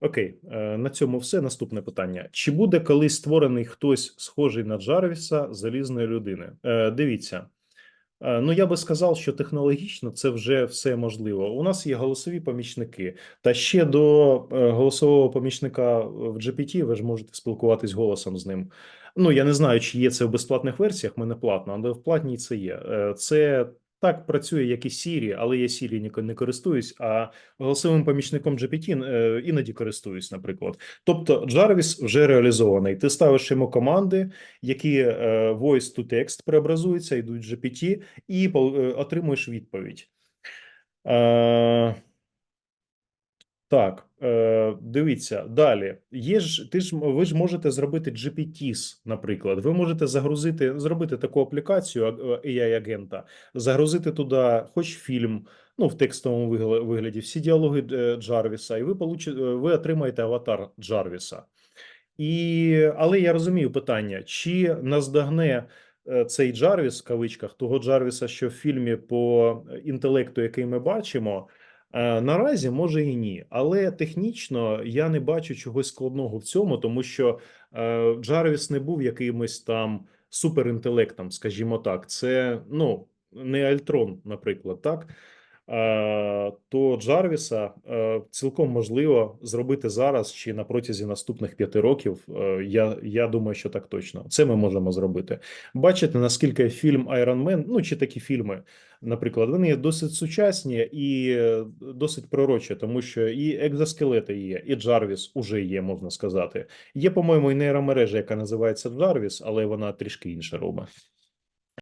Окей, е, на цьому все. Наступне питання: чи буде колись створений хтось схожий на Джарвіса залізної людини? Е, Дивіться. Е, Ну, я би сказав, що технологічно це вже все можливо. У нас є голосові помічники, та ще до голосового помічника в GPT ви ж можете спілкуватись голосом з ним. Ну, я не знаю, чи є це в безплатних версіях, мене платно, але в платній це є. Це так працює, як і Siri, але я Siri не користуюсь, а голосовим помічником GPT е, іноді користуюсь, наприклад. Тобто, Jarvis вже реалізований. Ти ставиш йому команди, які е, voice to text преобразуються, йдуть в GPT, і е, отримуєш відповідь. Так, е, дивіться далі. Є ж ти ж ви ж можете зробити GPTs, наприклад. Ви можете загрузити, зробити таку аплікацію ai агента загрузити туди хоч фільм, ну в текстовому вигляді, всі діалоги е, Джарвіса, і ви получи, е, ви отримаєте аватар Джарвіса. І, але я розумію питання: чи наздогне е, цей Джарвіс в кавичках того Джарвіса, що в фільмі по інтелекту, який ми бачимо. Е, Наразі може і ні, але технічно я не бачу чогось складного в цьому, тому що е, Джарвіс не був якимось там суперінтелектом, скажімо так. Це ну не Альтрон, наприклад, так. Е, То Джарвіса е, цілком можливо зробити зараз чи на протязі наступних п'яти років. Е, Я, я думаю, що так точно. Це ми можемо зробити. Бачите, наскільки фільм Iron Man, ну чи такі фільми, наприклад, вони досить сучасні і досить пророчі, тому що і екзоскелети є, і Джарвіс уже є, можна сказати. Є, по-моєму, і нейромережа, яка називається Джарвіс, але вона трішки інше робить.